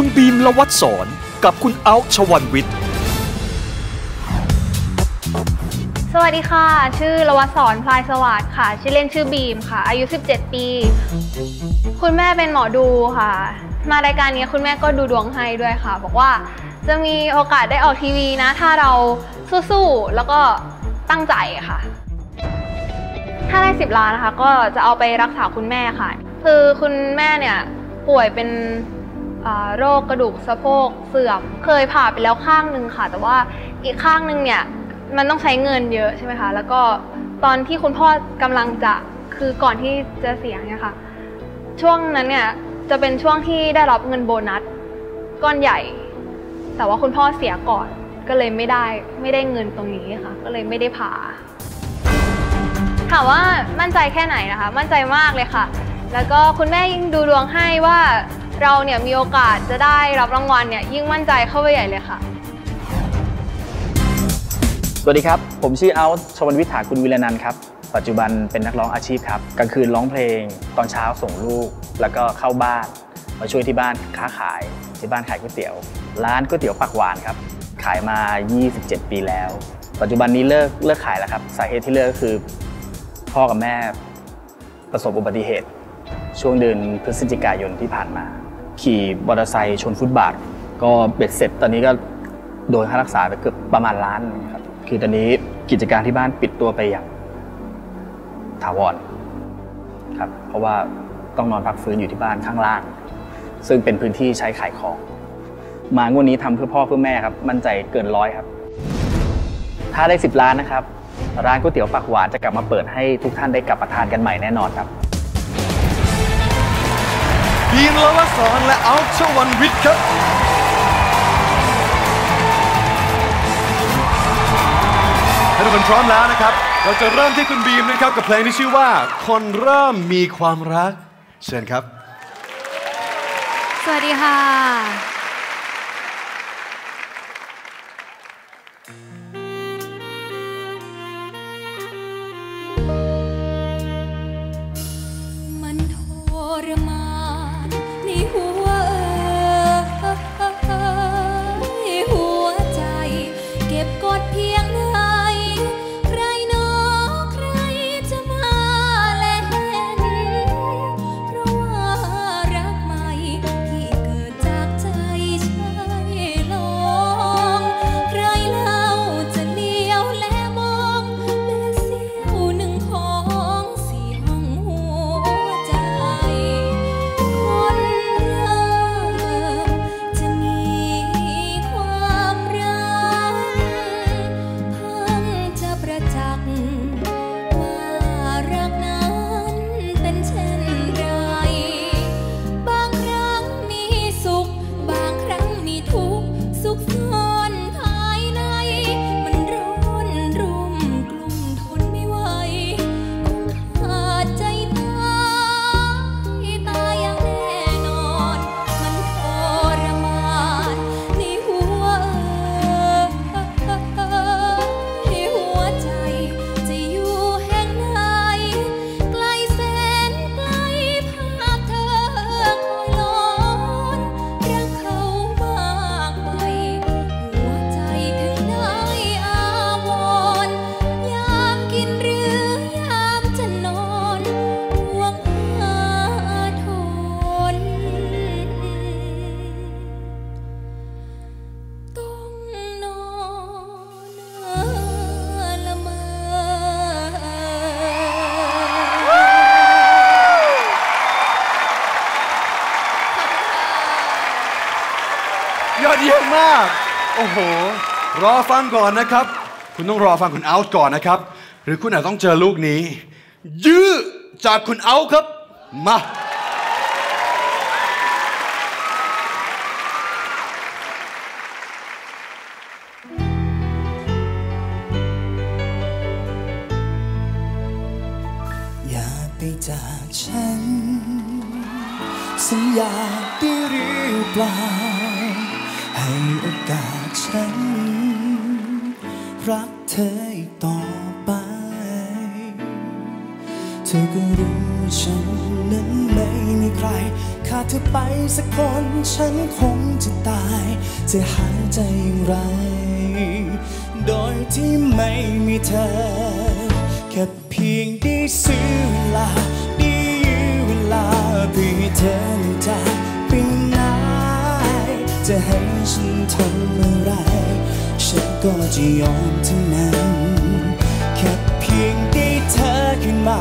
คุณบีมละวัดสอนกับคุณเอาชวันวิทย์ สวัสดีค่ะ ชื่อละวัศรพลายสวัสดิ์ค่ะ ชื่อเล่นชื่อบีมค่ะ อายุ 17 ปี คุณแม่เป็นหมอดูค่ะ มารายการนี้คุณแม่ก็ดูดวงให้ด้วยค่ะ บอกว่าจะมีโอกาสได้ออกทีวีนะ ถ้าเราสู้ๆ แล้วก็ตั้งใจค่ะ ถ้าได้ 10 ล้านนะคะ ก็จะเอาไปรักษาคุณแม่ค่ะ คือคุณแม่เนี่ยป่วยเป็น โรคกระดูกสะโพกเสื่อม เคยผ่าไปแล้วข้างหนึ่งค่ะ แต่ว่าอีกข้างหนึ่งเนี่ยมันต้องใช้เงินเยอะใช่ไหมคะ แล้วก็ตอนที่คุณพ่อกำลังจะคือก่อนที่จะเสียเนี่ยค่ะ ช่วงนั้นเนี่ยจะเป็นช่วงที่ได้รับเงินโบนัสก้อนใหญ่ แต่ว่าคุณพ่อเสียก่อนก็เลยไม่ได้ไม่ได้เงินตรงนี้ค่ะ ก็เลยไม่ได้ผ่าถามว่ามั่นใจแค่ไหนนะคะ มั่นใจมากเลยค่ะ แล้วก็คุณแม่ยิ่งดูดวงให้ว่า เราเนี่ยมีโอกาสจะได้รับรางวัลเนี่ยยิ่งมั่นใจเข้าไปใหญ่เลยค่ะ สวัสดีครับ ผมชื่อเอาท์ชวันวิถาคุณวิรนันท์ครับ ปัจจุบันเป็นนักร้องอาชีพครับ กลางคืนร้องเพลง ตอนเช้าส่งลูก แล้วก็เข้าบ้าน มาช่วยที่บ้านค้าขาย ที่บ้านขายก๋วยเตี๋ยว ร้านก๋วยเตี๋ยวปากหวานครับ ขายมา 27 ปีแล้ว ปัจจุบันนี้เลิกเลิกขายแล้วครับ สาเหตุที่เลิกก็คือ พ่อกับแม่ประสบอุบัติเหตุช่วงเดือนพฤศจิกายนที่ผ่านมา ขี่มอเตอร์ไซค์ชนฟุตบาท ก็เบ็ดเสร็จตอนนี้ก็โดนค่ารักษาไปเกือบประมาณล้านครับคือตอนนี้กิจการที่บ้านปิดตัวไปอย่างถาวรครับเพราะว่าต้องนอนพักฟื้นอยู่ที่บ้านข้างล่าง ซึ่งเป็นพื้นที่ใช้ขายของ มางวดนี้ทำเพื่อพ่อเพื่อแม่ครับ มั่นใจเกินร้อยครับ ถ้าได้ 10 ล้านนะครับ ร้านก๋วยเตี๋ยวปากหวานจะกลับมาเปิดให้ทุกท่านได้กลับมาทานกันใหม่แน่นอนครับ บีนลวสอนและเอาท์ชวันวิทย์ครับถ้าทุกคนพร้อมแล้วนะครับ เราจะเริ่มที่คุณบีมนะครับ กับเพลงที่ชื่อว่า คนเริ่มมีความรัก เชิญครับ สวัสดีค่ะ ก็บกดเพียง โอ้โห รอฟังก่อนนะครับ คุณต้องรอฟังคุณเอาท์ก่อนนะครับ หรือคุณอาจต้องเจอลูกนี้ ยื้อจากคุณเอาท์ครับ มา อย่าไปจากฉัน สัญญาได้หรือเปล่า ให้โอกาสฉัน รักเธออีกต่อไป เธอก็รู้ฉันนั้นไม่มีใคร ขาดเธอไปสักคนฉันคงจะตาย จะหายใจอย่างไร โดยที่ไม่มีเธอ แค่เพียงได้ซื้อเวลาได้ยื้อเวลาเพื่อให้เธอไม่จ จะให้ฉันทำอะไร ฉันก็จะยอมทั้งนั้น แค่เพียงได้เธอขึ้นมา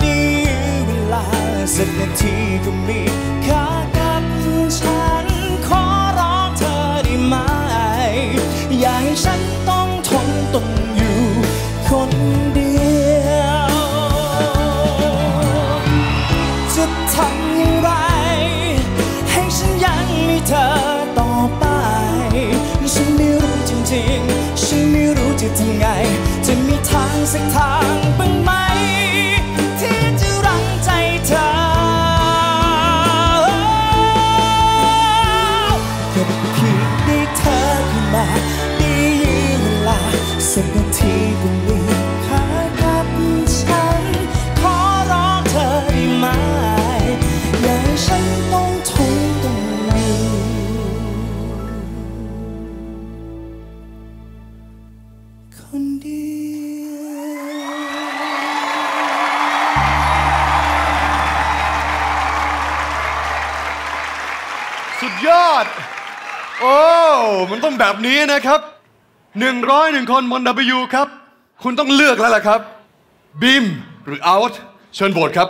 ได้ยืเวลาสักนาทีก็มีค่ากับฉัน ขอร้องเธอได้ไหม อย่าให้ฉันต้องทนตนอยู่คนเดียว จะทำอย่างไร ให้ฉันยังมีเธอ ไง จะมีทางสักทางบ้างไหม ที่จะรั้งใจเธอแค่เพียงได้เธอขึ้นมาได้ยินเวลาสักนาทีก็มีค่ คนเดียวสุดยอด โอ้ มันต้องแบบนี้นะครับ 101 คนบน W ครับ คุณต้องเลือกแล้วล่ะครับ บีมหรือ out เชิญโหวตครับ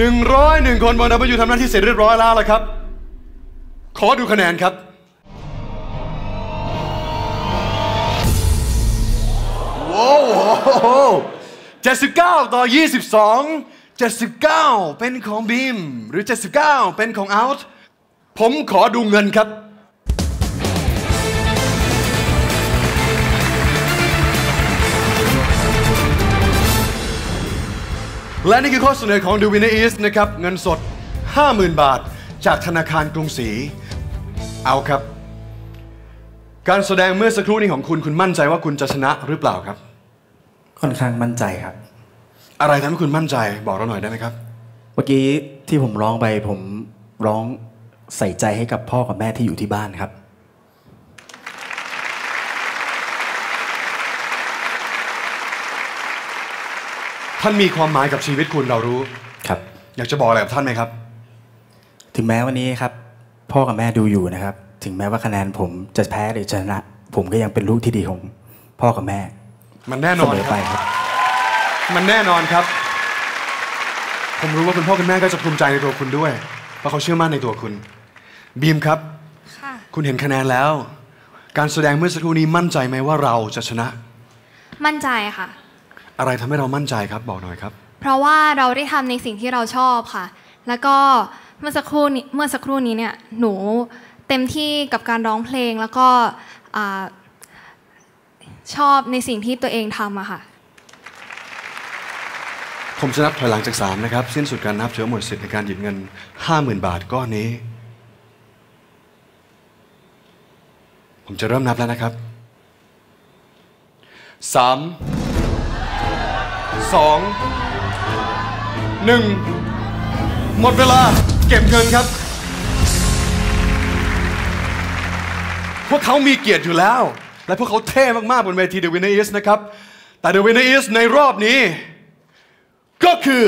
101 คนบน W ทำหน้าที่เสร็จเรียบร้อยแล้วล่ะครับ ขอดูคะแนนครับ โว้ว79 ต่อ 22 79 เป็นของบีม หรือ 79 เป็นของเอาท์ผมขอดูเงินครับ และนี่คือข้อเสนอของ The Winner Is นะครับ เงินสด 50,000 บาท จากธนาคารกรุงศรี เอาครับ การแสดงเมื่อสักครู่นี้ของคุณคุณมั่นใจว่าคุณจะชนะหรือเปล่าครับ ค่อนข้างมั่นใจครับ อะไรทำให้คุณมั่นใจบอกเราหน่อยได้ไหมครับ เมื่อกี้ที่ผมร้องไปผมร้องใส่ใจให้กับพ่อกับแม่ที่อยู่ที่บ้านครับ ท่านมีความหมายกับชีวิตคุณเรารู้ครับ อยากจะบอกอะไรกับท่านไหมครับ ถึงแม้วันนี้ครับ พ่อกับแม่ดูอยู่นะครับ ถึงแม้ว่าคะแนนผมจะแพ้หรือชนะ ผมก็ยังเป็นลูกที่ดีของพ่อกับแม่ มันแน่นเสอนมอคไปรับครับ มันแน่นอนครับ ผมรู้ว่าคุณพ่อคุณแม่ก็จะภูมิใจในตัวคุณด้วย เพราะเขาเชื่อมั่นในตัวคุณ บีมครับค่ะคุณเห็นคะแนนแล้ว การแสดงเมื่อสักครู่นี้มั่นใจไหมว่าเราจะชนะ มั่นใจค่ะ อะไรทำให้เรามั่นใจครับบอกหน่อยครับ เพราะว่าเราได้ทำในสิ่งที่เราชอบค่ะ แล้วก็เมื่อสักครู่นี้เมื่อสักครู่นี้เนี่ยหนูเต็มที่กับการร้องเพลงแล้วก็อ่าชอบในสิ่งที่ตัวเองทำอะค่ะผมจะนับถอยหลังจากสามนะครับ สิ้นสุดการนับเถือหมดสิทธิ์ในการหยิบเงิน 50,000 บาทก้อนนี้ ผมจะเริ่มนับแล้วนะครับสาม สองหนึ่งหมดเวลาเก็บเงินครับ พวกเขามีเกียรติอยู่แล้ว และพวกเขาเท่มากๆบนเวที The Winner Is นะครับ แต่ The Winner Is ในรอบนี้ ก็คือ